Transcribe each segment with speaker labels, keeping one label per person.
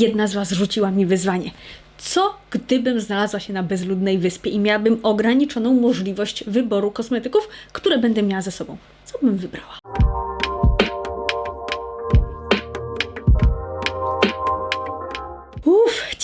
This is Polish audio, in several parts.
Speaker 1: Jedna z Was rzuciła mi wyzwanie. Co gdybym znalazła się na bezludnej wyspie i miałabym ograniczoną możliwość wyboru kosmetyków, które będę miała ze sobą? Co bym wybrała?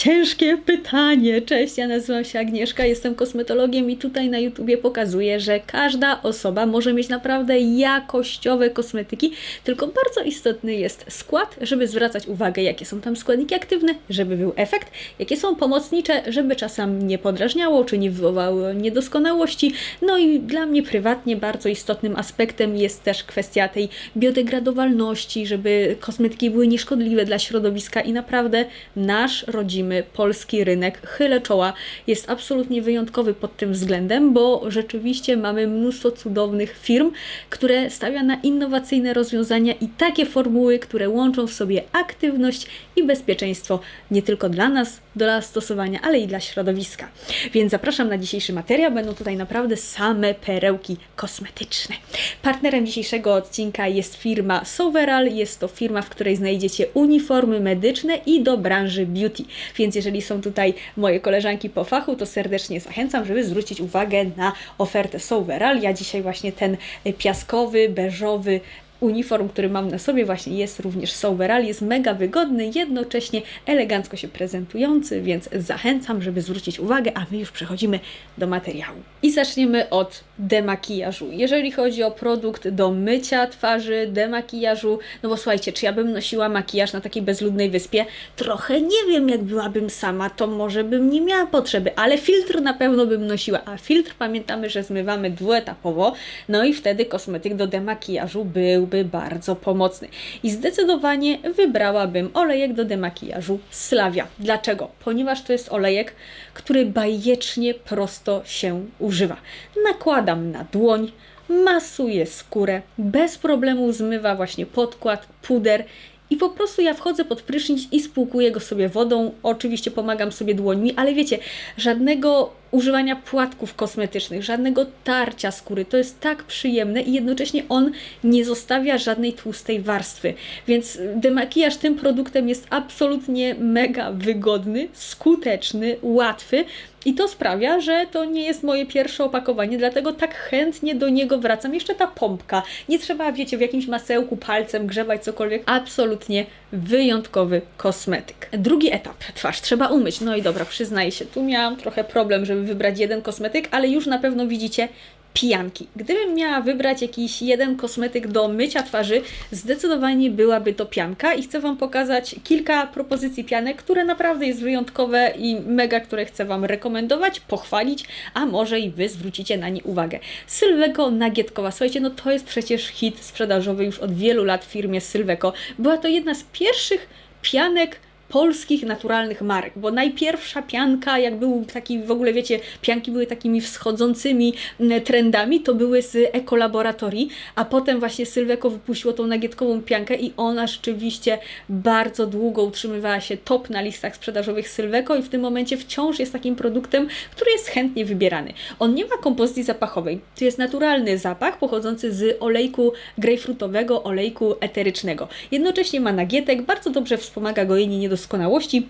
Speaker 1: Ciężkie pytanie. Cześć, ja nazywam się Agnieszka, jestem kosmetologiem i tutaj na YouTubie pokazuję, że każda osoba może mieć naprawdę jakościowe kosmetyki, tylko bardzo istotny jest skład, żeby zwracać uwagę, jakie są tam składniki aktywne, żeby był efekt, jakie są pomocnicze, żeby czasem nie podrażniało czy nie wywołało niedoskonałości. No i dla mnie prywatnie bardzo istotnym aspektem jest też kwestia tej biodegradowalności, żeby kosmetyki były nieszkodliwe dla środowiska i naprawdę nasz rodzimy polski rynek, chylę czoła, jest absolutnie wyjątkowy pod tym względem, bo rzeczywiście mamy mnóstwo cudownych firm, które stawia na innowacyjne rozwiązania i takie formuły, które łączą w sobie aktywność i bezpieczeństwo nie tylko dla nas, do stosowania, ale i dla środowiska. Więc zapraszam na dzisiejszy materiał. Będą tutaj naprawdę same perełki kosmetyczne. Partnerem dzisiejszego odcinka jest firma Soveral. Jest to firma, w której znajdziecie uniformy medyczne i do branży beauty. Więc jeżeli są tutaj moje koleżanki po fachu, to serdecznie zachęcam, żeby zwrócić uwagę na ofertę Soveral. Ja dzisiaj właśnie ten piaskowy, beżowy uniform, który mam na sobie, właśnie jest również Soveral, jest mega wygodny, jednocześnie elegancko się prezentujący, więc zachęcam, żeby zwrócić uwagę, a my już przechodzimy do materiału. I zaczniemy od demakijażu. Jeżeli chodzi o produkt do mycia twarzy, demakijażu, no bo słuchajcie, czy ja bym nosiła makijaż na takiej bezludnej wyspie? Trochę nie wiem, jak byłabym sama, to może bym nie miała potrzeby, ale filtr na pewno bym nosiła, a filtr pamiętamy, że zmywamy dwuetapowo, no i wtedy kosmetyk do demakijażu byłby bardzo pomocny. I zdecydowanie wybrałabym olejek do demakijażu Slavia. Dlaczego? Ponieważ to jest olejek, który bajecznie prosto się używa. Nakładam na dłoń, masuję skórę, bez problemu zmywa właśnie podkład, puder i po prostu ja wchodzę pod prysznic i spłukuję go sobie wodą. Oczywiście pomagam sobie dłońmi, ale wiecie, żadnego używania płatków kosmetycznych, żadnego tarcia skóry. To jest tak przyjemne i jednocześnie on nie zostawia żadnej tłustej warstwy. Więc demakijaż tym produktem jest absolutnie mega wygodny, skuteczny, łatwy. I to sprawia, że to nie jest moje pierwsze opakowanie, dlatego tak chętnie do niego wracam. Jeszcze ta pompka. Nie trzeba, wiecie, w jakimś masełku palcem grzebać cokolwiek. Absolutnie wyjątkowy kosmetyk. Drugi etap. Twarz trzeba umyć. No i dobra, przyznaję się, tu miałam trochę problem, żeby wybrać jeden kosmetyk, ale już na pewno widzicie, pijanki. Gdybym miała wybrać jakiś jeden kosmetyk do mycia twarzy, zdecydowanie byłaby to pianka i chcę Wam pokazać kilka propozycji pianek, które naprawdę jest wyjątkowe i mega, które chcę Wam rekomendować, pochwalić, a może i Wy zwrócicie na nie uwagę. Sylweko Nagietkowa. Słuchajcie, no to jest przecież hit sprzedażowy już od wielu lat w firmie Sylweko. Była to jedna z pierwszych pianek polskich naturalnych marek, bo najpierwsza pianka, jak był taki, w ogóle wiecie, pianki były takimi wschodzącymi mm, trendami, to były z ekolaboratorii, a potem właśnie Sylweko wypuściło tą nagietkową piankę i ona rzeczywiście bardzo długo utrzymywała się top na listach sprzedażowych Sylweko i w tym momencie wciąż jest takim produktem, który jest chętnie wybierany. On nie ma kompozycji zapachowej, to jest naturalny zapach pochodzący z olejku grejpfrutowego, olejku eterycznego. Jednocześnie ma nagietek, bardzo dobrze wspomaga gojenie niedoskonałości doskonałości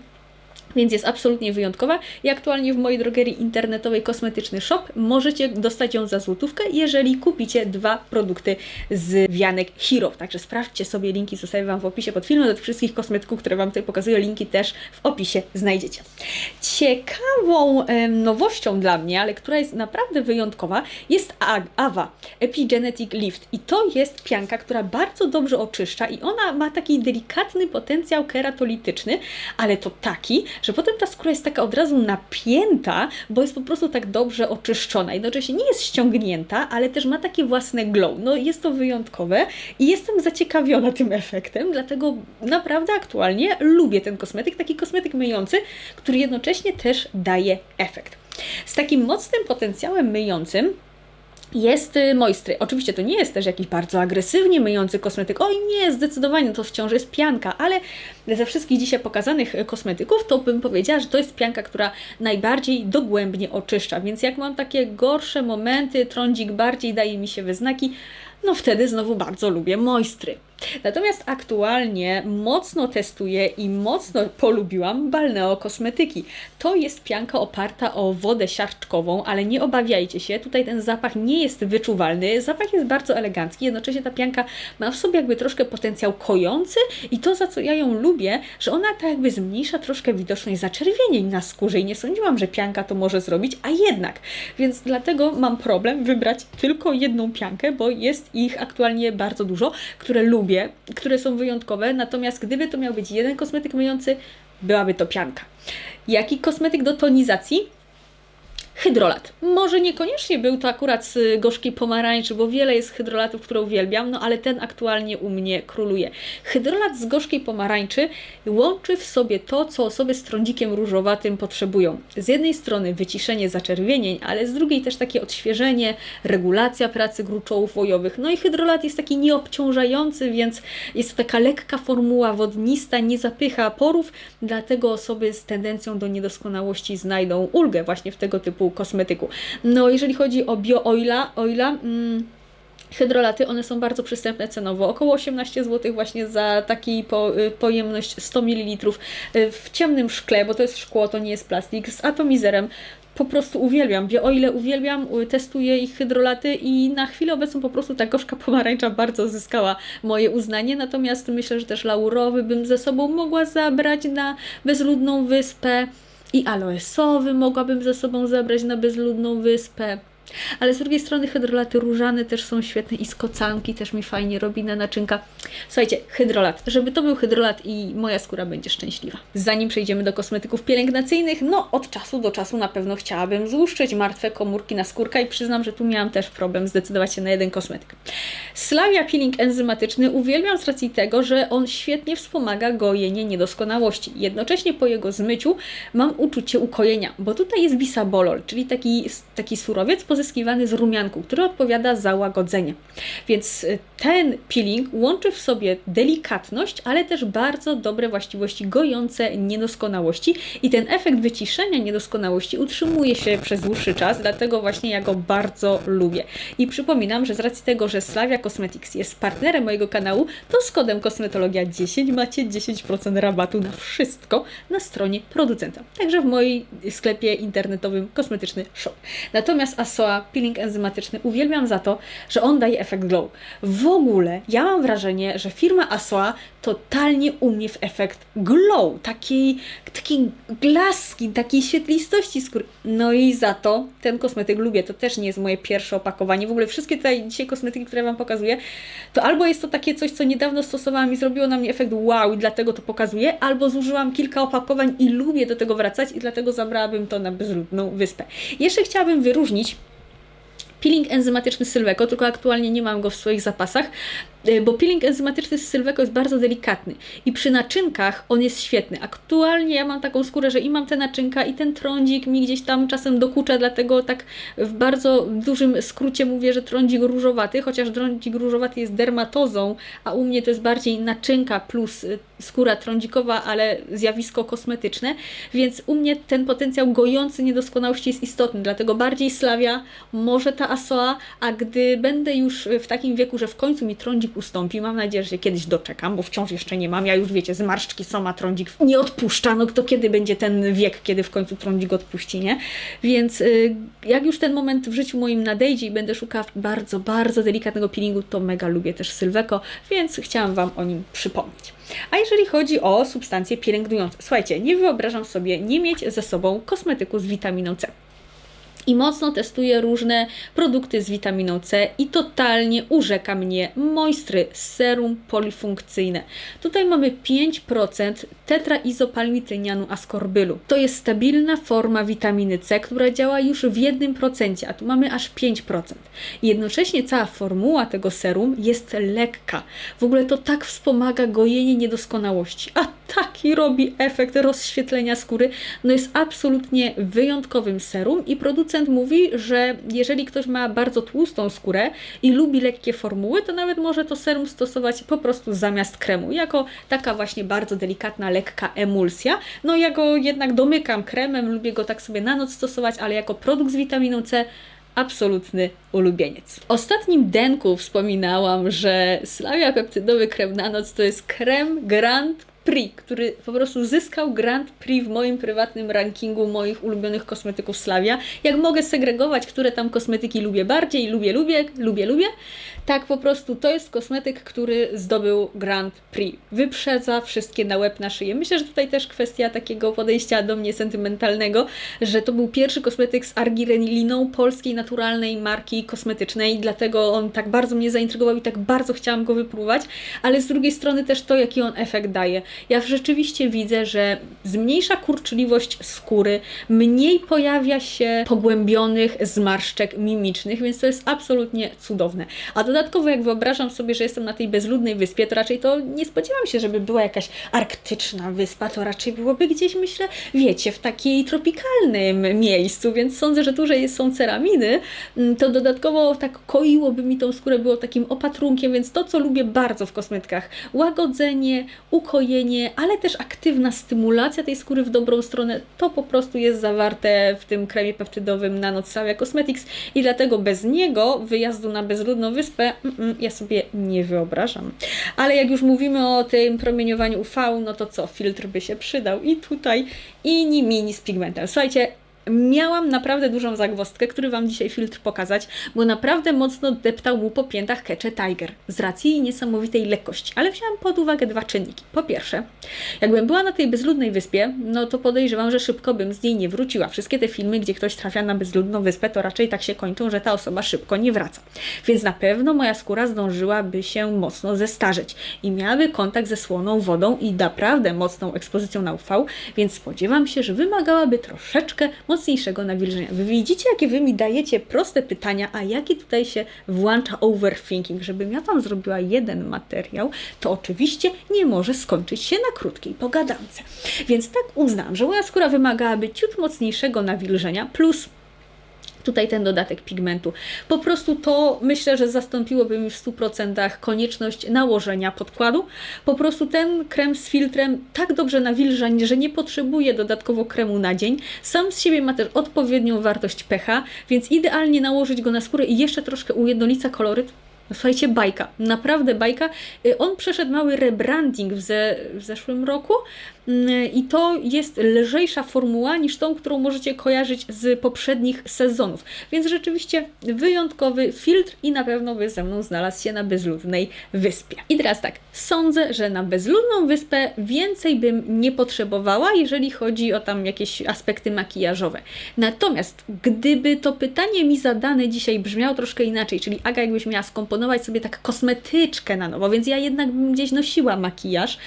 Speaker 1: więc jest absolutnie wyjątkowa i aktualnie w mojej drogerii internetowej Kosmetyczny Shop możecie dostać ją za złotówkę, jeżeli kupicie dwa produkty z wianek Hero. Także sprawdźcie sobie linki, zostawię Wam w opisie pod filmem, do tych wszystkich kosmetyków, które Wam tutaj pokazuję, linki też w opisie znajdziecie. Ciekawą nowością dla mnie, ale która jest naprawdę wyjątkowa, jest AVA Epigenetic Lift i to jest pianka, która bardzo dobrze oczyszcza i ona ma taki delikatny potencjał keratolityczny, ale to taki, że potem ta skóra jest taka od razu napięta, bo jest po prostu tak dobrze oczyszczona. Jednocześnie nie jest ściągnięta, ale też ma takie własne glow. No jest to wyjątkowe i jestem zaciekawiona tym efektem, dlatego naprawdę aktualnie lubię ten kosmetyk, taki kosmetyk myjący, który jednocześnie też daje efekt. Z takim mocnym potencjałem myjącym jest y, Moistry. Oczywiście to nie jest też jakiś bardzo agresywnie myjący kosmetyk. Oj nie, zdecydowanie to wciąż jest pianka, ale ze wszystkich dzisiaj pokazanych y, kosmetyków to bym powiedziała, że to jest pianka, która najbardziej dogłębnie oczyszcza. Więc jak mam takie gorsze momenty, trądzik bardziej daje mi się wyznaki, no wtedy znowu bardzo lubię Moistry. Natomiast aktualnie mocno testuję i mocno polubiłam Balneo Kosmetyki. To jest pianka oparta o wodę siarczkową, ale nie obawiajcie się, tutaj ten zapach nie jest wyczuwalny. Zapach jest bardzo elegancki, jednocześnie ta pianka ma w sobie jakby troszkę potencjał kojący i to za co ja ją lubię, że ona tak jakby zmniejsza troszkę widoczność zaczerwienień na skórze i nie sądziłam, że pianka to może zrobić, a jednak. Więc dlatego mam problem wybrać tylko jedną piankę, bo jest ich aktualnie bardzo dużo, które lubię, które są wyjątkowe, natomiast gdyby to miał być jeden kosmetyk myjący, byłaby to pianka. Jaki kosmetyk do tonizacji? Hydrolat. Może niekoniecznie był to akurat z gorzkiej pomarańczy, bo wiele jest hydrolatów, które uwielbiam, no ale ten aktualnie u mnie króluje. Hydrolat z gorzkiej pomarańczy łączy w sobie to, co osoby z trądzikiem różowatym potrzebują. Z jednej strony wyciszenie zaczerwienień, ale z drugiej też takie odświeżenie, regulacja pracy gruczołów wojowych. No i hydrolat jest taki nieobciążający, więc jest to taka lekka formuła wodnista, nie zapycha porów, dlatego osoby z tendencją do niedoskonałości znajdą ulgę właśnie w tego typu kosmetyku. No jeżeli chodzi o bio-oila, oila, mm, Hydrolaty, one są bardzo przystępne cenowo, około 18 zł właśnie za taki po, y, pojemność 100 ml y, w ciemnym szkle, bo to jest szkło, to nie jest plastik, z atomizerem. Po prostu uwielbiam, o ile uwielbiam, y, testuję ich hydrolaty i na chwilę obecną po prostu ta gorzka pomarańcza bardzo zyskała moje uznanie, natomiast myślę, że też laurowy bym ze sobą mogła zabrać na bezludną wyspę i aloesowy mogłabym ze sobą zabrać na bezludną wyspę. Ale z drugiej strony hydrolaty różane też są świetne i skocanki też mi fajnie robi na naczynka. Słuchajcie, hydrolat. Żeby to był hydrolat i moja skóra będzie szczęśliwa. Zanim przejdziemy do kosmetyków pielęgnacyjnych, no od czasu do czasu na pewno chciałabym złuszczyć martwe komórki na skórka i przyznam, że tu miałam też problem zdecydować się na jeden kosmetyk. Slavia peeling enzymatyczny uwielbiam z racji tego, że on świetnie wspomaga gojenie niedoskonałości. Jednocześnie po jego zmyciu mam uczucie ukojenia, bo tutaj jest bisabolol, czyli taki, taki surowiec pozyskiwany z rumianku, który odpowiada za łagodzenie. Więc y, ten peeling łączy w sobie delikatność, ale też bardzo dobre właściwości gojące niedoskonałości i ten efekt wyciszenia niedoskonałości utrzymuje się przez dłuższy czas, dlatego właśnie ja go bardzo lubię. I przypominam, że z racji tego, że Slavia Cosmetics jest partnerem mojego kanału, to z kodem kosmetologia10 macie 10% rabatu na wszystko na stronie producenta. Także w moim sklepie internetowym kosmetyczny shop. Natomiast Asoa peeling enzymatyczny uwielbiam za to, że on daje efekt glow. W ogóle ja mam wrażenie, że firma Asoa totalnie umie w efekt glow, takiej, takiej glaski, takiej świetlistości skóry. No i za to ten kosmetyk lubię. To też nie jest moje pierwsze opakowanie. W ogóle wszystkie tutaj dzisiaj kosmetyki, które Wam pokazuję, to albo jest to takie coś, co niedawno stosowałam i zrobiło na mnie efekt wow i dlatego to pokazuję, albo zużyłam kilka opakowań i lubię do tego wracać i dlatego zabrałabym to na bezludną wyspę. Jeszcze chciałabym wyróżnić peeling enzymatyczny Sylweko, tylko aktualnie nie mam go w swoich zapasach, E, bo peeling enzymatyczny Sylweko jest bardzo delikatny i przy naczynkach on jest świetny. Aktualnie ja mam taką skórę, że i mam te naczynka i ten trądzik mi gdzieś tam czasem dokucza, dlatego tak w bardzo dużym skrócie mówię, że trądzik różowaty, chociaż trądzik różowaty jest dermatozą, a u mnie to jest bardziej naczynka plus y, skóra trądzikowa, ale zjawisko kosmetyczne, więc u mnie ten potencjał gojący niedoskonałości jest istotny, dlatego bardziej slawia może ta Asoa, a gdy będę już w takim wieku, że w końcu mi trądzik ustąpi. Mam nadzieję, że się kiedyś doczekam, bo wciąż jeszcze nie mam. Ja już wiecie, zmarszczki są, a trądzik nie odpuszcza. No to kiedy będzie ten wiek, kiedy w końcu trądzik odpuści, nie? Więc y, jak już ten moment w życiu moim nadejdzie i będę szukała bardzo, bardzo delikatnego peelingu, to mega lubię też Sylweko, więc chciałam Wam o nim przypomnieć. A jeżeli chodzi o substancje pielęgnujące, słuchajcie, nie wyobrażam sobie nie mieć ze sobą kosmetyku z witaminą C i mocno testuję różne produkty z witaminą C i totalnie urzeka mnie Moistry Serum Polifunkcyjne. Tutaj mamy 5% tetraizopalmitynianu askorbylu. To jest stabilna forma witaminy C, która działa już w 1%, a tu mamy aż 5%. Jednocześnie cała formuła tego serum jest lekka. W ogóle to tak wspomaga gojenie niedoskonałości, a taki robi efekt rozświetlenia skóry. No jest absolutnie wyjątkowym serum i producent mówi, że jeżeli ktoś ma bardzo tłustą skórę i lubi lekkie formuły, to nawet może to serum stosować po prostu zamiast kremu, jako taka właśnie bardzo delikatna, lekka emulsja. No ja go jednak domykam kremem, lubię go tak sobie na noc stosować, ale jako produkt z witaminą C absolutny ulubieniec. W ostatnim denku wspominałam, że Slavia Peptydowy Krem na noc to jest krem Grand Prix, który po prostu zyskał Grand Prix w moim prywatnym rankingu moich ulubionych kosmetyków Slavia. Jak mogę segregować, które tam kosmetyki lubię bardziej, lubię, lubię, lubię, lubię, tak po prostu to jest kosmetyk, który zdobył Grand Prix. Wyprzedza wszystkie na łeb na szyję. Myślę, że tutaj też kwestia takiego podejścia do mnie sentymentalnego, że to był pierwszy kosmetyk z argireliną polskiej naturalnej marki kosmetycznej, dlatego on tak bardzo mnie zaintrygował i tak bardzo chciałam go wypróbować, ale z drugiej strony też to, jaki on efekt daje. Ja rzeczywiście widzę, że zmniejsza kurczliwość skóry, mniej pojawia się pogłębionych zmarszczek mimicznych, więc to jest absolutnie cudowne. A dodatkowo, jak wyobrażam sobie, że jestem na tej bezludnej wyspie, to raczej to nie spodziewam się, żeby była jakaś arktyczna wyspa, to raczej byłoby gdzieś, myślę, wiecie, w takiej tropikalnym miejscu, więc sądzę, że tu, są ceraminy, mm, to dodatkowo tak koiłoby mi tą skórę, było takim opatrunkiem, więc to, co lubię bardzo w kosmetykach, łagodzenie, ukojenie, ale też aktywna stymulacja tej skóry w dobrą stronę, to po prostu jest zawarte w tym kremie peptydowym Nanocavia Cosmetics i dlatego bez niego wyjazdu na bezludną wyspę mm, ja sobie nie wyobrażam. Ale jak już mówimy o tym promieniowaniu UV, no to co, filtr by się przydał i tutaj i ni mini z pigmentem. Słuchajcie, miałam naprawdę dużą zagwozdkę, który Wam dzisiaj filtr pokazać, bo naprawdę mocno deptał mu po piętach Kecze Tiger z racji niesamowitej lekkości. Ale wziąłam pod uwagę dwa czynniki. Po pierwsze, jakbym była na tej bezludnej wyspie, no to podejrzewam, że szybko bym z niej nie wróciła. Wszystkie te filmy, gdzie ktoś trafia na bezludną wyspę, to raczej tak się kończą, że ta osoba szybko nie wraca. Więc na pewno moja skóra zdążyłaby się mocno zestarzeć i miałaby kontakt ze słoną wodą i naprawdę mocną ekspozycją na UV, więc spodziewam się, że wymagałaby troszeczkę mocniejszego nawilżenia. Wy widzicie, jakie wy mi dajecie proste pytania, a jaki tutaj się włącza overthinking. Żebym ja Wam zrobiła jeden materiał, to oczywiście nie może skończyć się na krótkiej pogadance. Więc tak uznam, że moja skóra wymagałaby ciut mocniejszego nawilżenia, plus tutaj ten dodatek pigmentu. Po prostu to myślę, że zastąpiłoby mi w 100% konieczność nałożenia podkładu. Po prostu ten krem z filtrem tak dobrze nawilża, że nie potrzebuje dodatkowo kremu na dzień. Sam z siebie ma też odpowiednią wartość pH, więc idealnie nałożyć go na skórę i jeszcze troszkę ujednolica koloryt. No, słuchajcie, bajka, naprawdę bajka. Y, on przeszedł mały rebranding w, ze, w zeszłym roku i to jest lżejsza formuła niż tą, którą możecie kojarzyć z poprzednich sezonów. Więc rzeczywiście wyjątkowy filtr i na pewno by ze mną znalazł się na bezludnej wyspie. I teraz tak, sądzę, że na bezludną wyspę więcej bym nie potrzebowała, jeżeli chodzi o tam jakieś aspekty makijażowe. Natomiast gdyby to pytanie mi zadane dzisiaj brzmiało troszkę inaczej, czyli Aga jakbyś miała skomponować sobie tak kosmetyczkę na nowo, więc ja jednak bym gdzieś nosiła makijaż,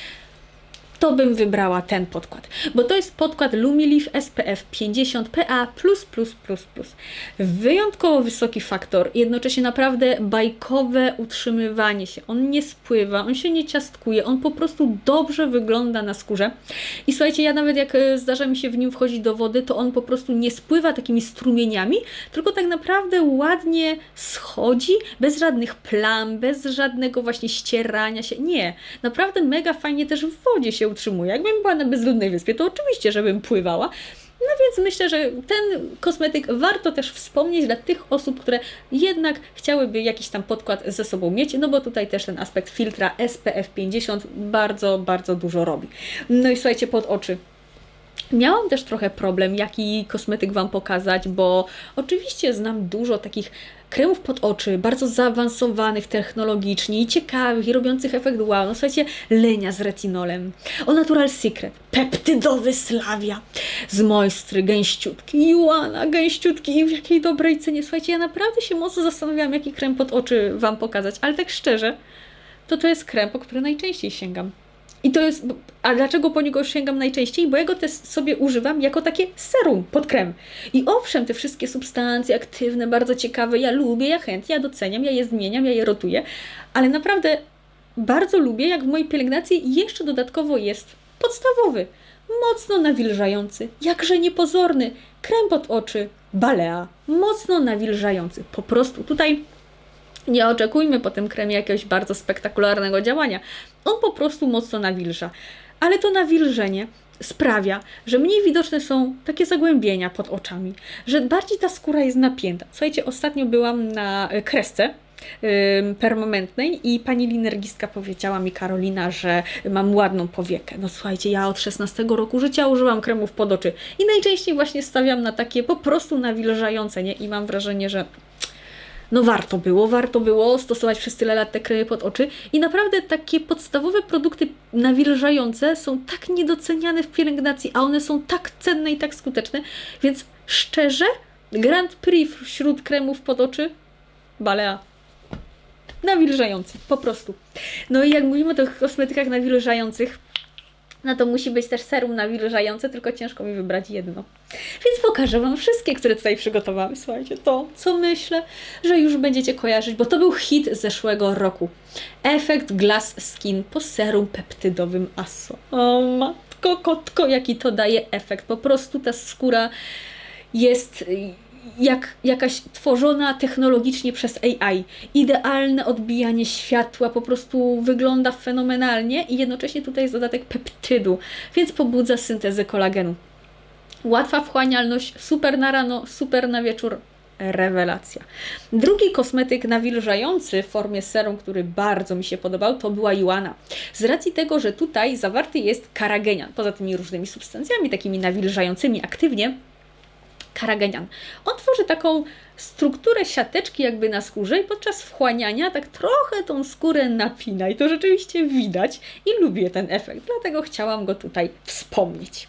Speaker 1: to bym wybrała ten podkład, bo to jest podkład Lumilift SPF 50 PA++++. Wyjątkowo wysoki faktor, jednocześnie naprawdę bajkowe utrzymywanie się. On nie spływa, on się nie ciastkuje, on po prostu dobrze wygląda na skórze. I słuchajcie, ja nawet jak e, zdarza mi się w nim wchodzić do wody, to on po prostu nie spływa takimi strumieniami, tylko tak naprawdę ładnie schodzi, bez żadnych plam, bez żadnego właśnie ścierania się. Nie, naprawdę mega fajnie też w wodzie się utrzymuje. Jakbym była na bezludnej wyspie, to oczywiście, żebym pływała. No więc myślę, że ten kosmetyk warto też wspomnieć dla tych osób, które jednak chciałyby jakiś tam podkład ze sobą mieć, no bo tutaj też ten aspekt filtra SPF 50 bardzo, bardzo dużo robi. No i słuchajcie, pod oczy Miałam też trochę problem, jaki kosmetyk Wam pokazać, bo oczywiście znam dużo takich kremów pod oczy, bardzo zaawansowanych technologicznie i ciekawych i robiących efekt wow. No słuchajcie, lenia z retinolem, o Natural Secret, peptydowy Slavia, z Moistry, gęściutki, Juana, gęściutki i w jakiej dobrej cenie. Słuchajcie, ja naprawdę się mocno zastanawiałam, jaki krem pod oczy Wam pokazać, ale tak szczerze, to to jest krem, po który najczęściej sięgam. I to jest. A dlaczego po niego sięgam najczęściej? Bo ja go też sobie używam jako takie serum pod krem. I owszem, te wszystkie substancje aktywne, bardzo ciekawe, ja lubię, ja chętnie, ja doceniam, ja je zmieniam, ja je rotuję, ale naprawdę bardzo lubię, jak w mojej pielęgnacji jeszcze dodatkowo jest podstawowy, mocno nawilżający, jakże niepozorny, krem pod oczy, balea, mocno nawilżający. Po prostu tutaj nie oczekujmy po tym kremie jakiegoś bardzo spektakularnego działania. On po prostu mocno nawilża. Ale to nawilżenie sprawia, że mniej widoczne są takie zagłębienia pod oczami, że bardziej ta skóra jest napięta. Słuchajcie, ostatnio byłam na e, kresce permanentnej i pani linergistka powiedziała mi, Karolina, że mam ładną powiekę. No słuchajcie, ja od 16 roku życia używam kremów pod oczy i najczęściej właśnie stawiam na takie po prostu nawilżające, nie? I mam wrażenie, że no warto było, warto było stosować przez tyle lat te kremy pod oczy i naprawdę takie podstawowe produkty nawilżające są tak niedoceniane w pielęgnacji, a one są tak cenne i tak skuteczne, więc szczerze Grand Prix wśród kremów pod oczy Balea. Nawilżający, po prostu. No i jak mówimy o tych kosmetykach nawilżających, no to musi być też serum nawilżające, tylko ciężko mi wybrać jedno. Więc pokażę Wam wszystkie, które tutaj przygotowałam. Słuchajcie, to, co myślę, że już będziecie kojarzyć, bo to był hit zeszłego roku. Efekt Glass Skin po serum peptydowym Asso. O matko, kotko, jaki to daje efekt. Po prostu ta skóra jest jak jakaś tworzona technologicznie przez AI. Idealne odbijanie światła, po prostu wygląda fenomenalnie i jednocześnie tutaj jest dodatek peptydu, więc pobudza syntezę kolagenu. Łatwa wchłanialność, super na rano, super na wieczór, rewelacja. Drugi kosmetyk nawilżający w formie serum, który bardzo mi się podobał, to była Juana. Z racji tego, że tutaj zawarty jest karagenian, poza tymi różnymi substancjami takimi nawilżającymi aktywnie, karagenian. On tworzy taką strukturę siateczki jakby na skórze i podczas wchłaniania tak trochę tą skórę napina i to rzeczywiście widać i lubię ten efekt, dlatego chciałam go tutaj wspomnieć.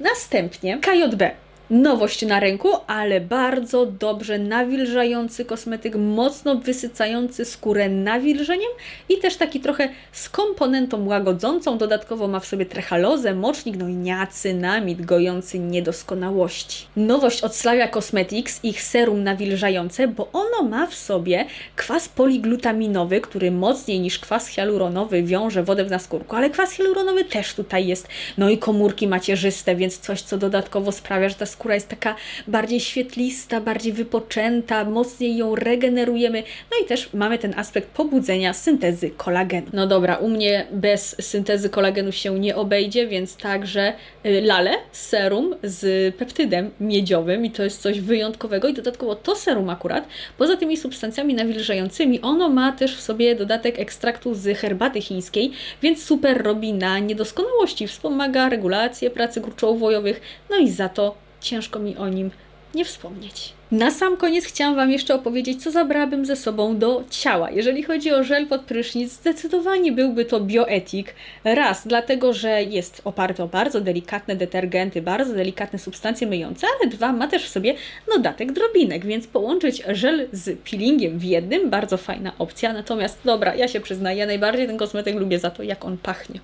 Speaker 1: Następnie KJB nowość na rynku, ale bardzo dobrze nawilżający kosmetyk, mocno wysycający skórę nawilżeniem i też taki trochę z komponentą łagodzącą. Dodatkowo ma w sobie trechalozę, mocznik, no i niacynamid gojący niedoskonałości. Nowość od Slavia Cosmetics, ich serum nawilżające, bo ono ma w sobie kwas poliglutaminowy, który mocniej niż kwas hialuronowy wiąże wodę w naskórku, ale kwas hialuronowy też tutaj jest. No i komórki macierzyste, więc coś, co dodatkowo sprawia, że ta jest taka bardziej świetlista, bardziej wypoczęta, mocniej ją regenerujemy. No i też mamy ten aspekt pobudzenia syntezy kolagenu. No dobra, u mnie bez syntezy kolagenu się nie obejdzie, więc także y, lale, serum z peptydem miedziowym i to jest coś wyjątkowego i dodatkowo to serum akurat, poza tymi substancjami nawilżającymi, ono ma też w sobie dodatek ekstraktu z herbaty chińskiej, więc super robi na niedoskonałości, wspomaga regulację pracy gruczołowojowych, no i za to ciężko mi o nim nie wspomnieć. Na sam koniec chciałam Wam jeszcze opowiedzieć, co zabrałabym ze sobą do ciała. Jeżeli chodzi o żel pod prysznic, zdecydowanie byłby to bioetik. Raz, dlatego, że jest oparty o bardzo delikatne detergenty, bardzo delikatne substancje myjące, ale dwa, ma też w sobie dodatek drobinek, więc połączyć żel z peelingiem w jednym, bardzo fajna opcja. Natomiast, dobra, ja się przyznaję, najbardziej ten kosmetyk lubię za to, jak on pachnie.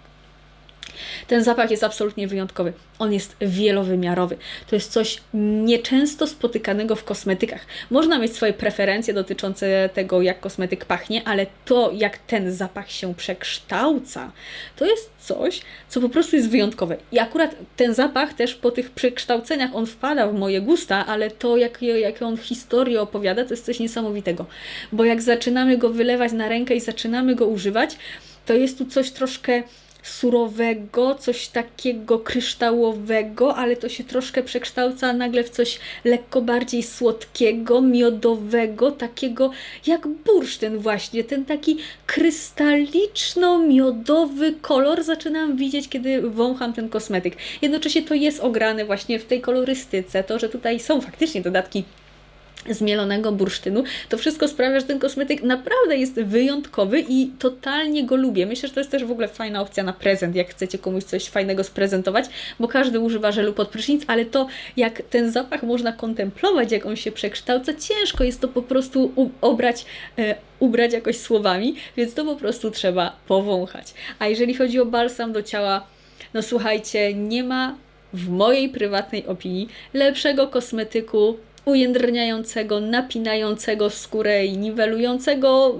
Speaker 1: Ten zapach jest absolutnie wyjątkowy. On jest wielowymiarowy. To jest coś nieczęsto spotykanego w kosmetykach. Można mieć swoje preferencje dotyczące tego, jak kosmetyk pachnie, ale to, jak ten zapach się przekształca, to jest coś, co po prostu jest wyjątkowe. I akurat ten zapach też po tych przekształceniach on wpada w moje gusta, ale to, jak, jak on historię opowiada, to jest coś niesamowitego. Bo jak zaczynamy go wylewać na rękę i zaczynamy go używać, to jest tu coś troszkę surowego, coś takiego kryształowego, ale to się troszkę przekształca nagle w coś lekko bardziej słodkiego, miodowego, takiego jak bursztyn właśnie, ten taki krystaliczno-miodowy kolor zaczynam widzieć, kiedy wącham ten kosmetyk. Jednocześnie to jest ograne właśnie w tej kolorystyce, to, że tutaj są faktycznie dodatki zmielonego bursztynu, to wszystko sprawia, że ten kosmetyk naprawdę jest wyjątkowy i totalnie go lubię. Myślę, że to jest też w ogóle fajna opcja na prezent, jak chcecie komuś coś fajnego sprezentować, bo każdy używa żelu pod prysznic, ale to jak ten zapach można kontemplować, jak on się przekształca, ciężko jest to po prostu obrać, e, ubrać jakoś słowami, więc to po prostu trzeba powąchać. A jeżeli chodzi o balsam do ciała, no słuchajcie, nie ma w mojej prywatnej opinii lepszego kosmetyku ujędrniającego, napinającego skórę i niwelującego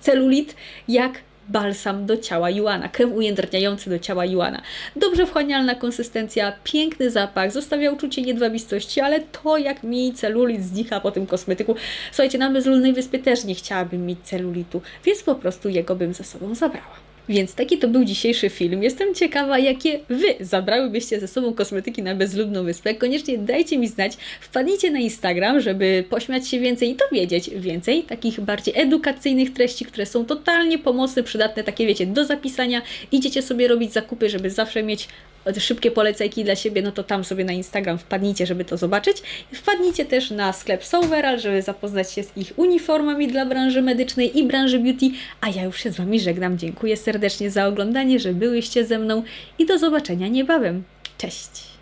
Speaker 1: celulit, jak balsam do ciała Juana, krem ujędrniający do ciała Juana. Dobrze wchłanialna konsystencja, piękny zapach, zostawia uczucie jedwabistości, ale to jak mi celulit znika po tym kosmetyku. Słuchajcie, na bezludnej wyspie też nie chciałabym mieć celulitu, więc po prostu jego bym ze sobą zabrała. Więc taki to był dzisiejszy film. Jestem ciekawa, jakie Wy zabrałybyście ze sobą kosmetyki na bezludną wyspę. Koniecznie dajcie mi znać. Wpadnijcie na Instagram, żeby pośmiać się więcej i dowiedzieć więcej takich bardziej edukacyjnych treści, które są totalnie pomocne, przydatne, takie wiecie, do zapisania. Idziecie sobie robić zakupy, żeby zawsze mieć szybkie polecajki dla siebie, no to tam sobie na Instagram wpadnijcie, żeby to zobaczyć. Wpadnijcie też na sklep Soveral, żeby zapoznać się z ich uniformami dla branży medycznej i branży beauty. A ja już się z Wami żegnam. Dziękuję serdecznie za oglądanie, że byłyście ze mną i do zobaczenia niebawem. Cześć!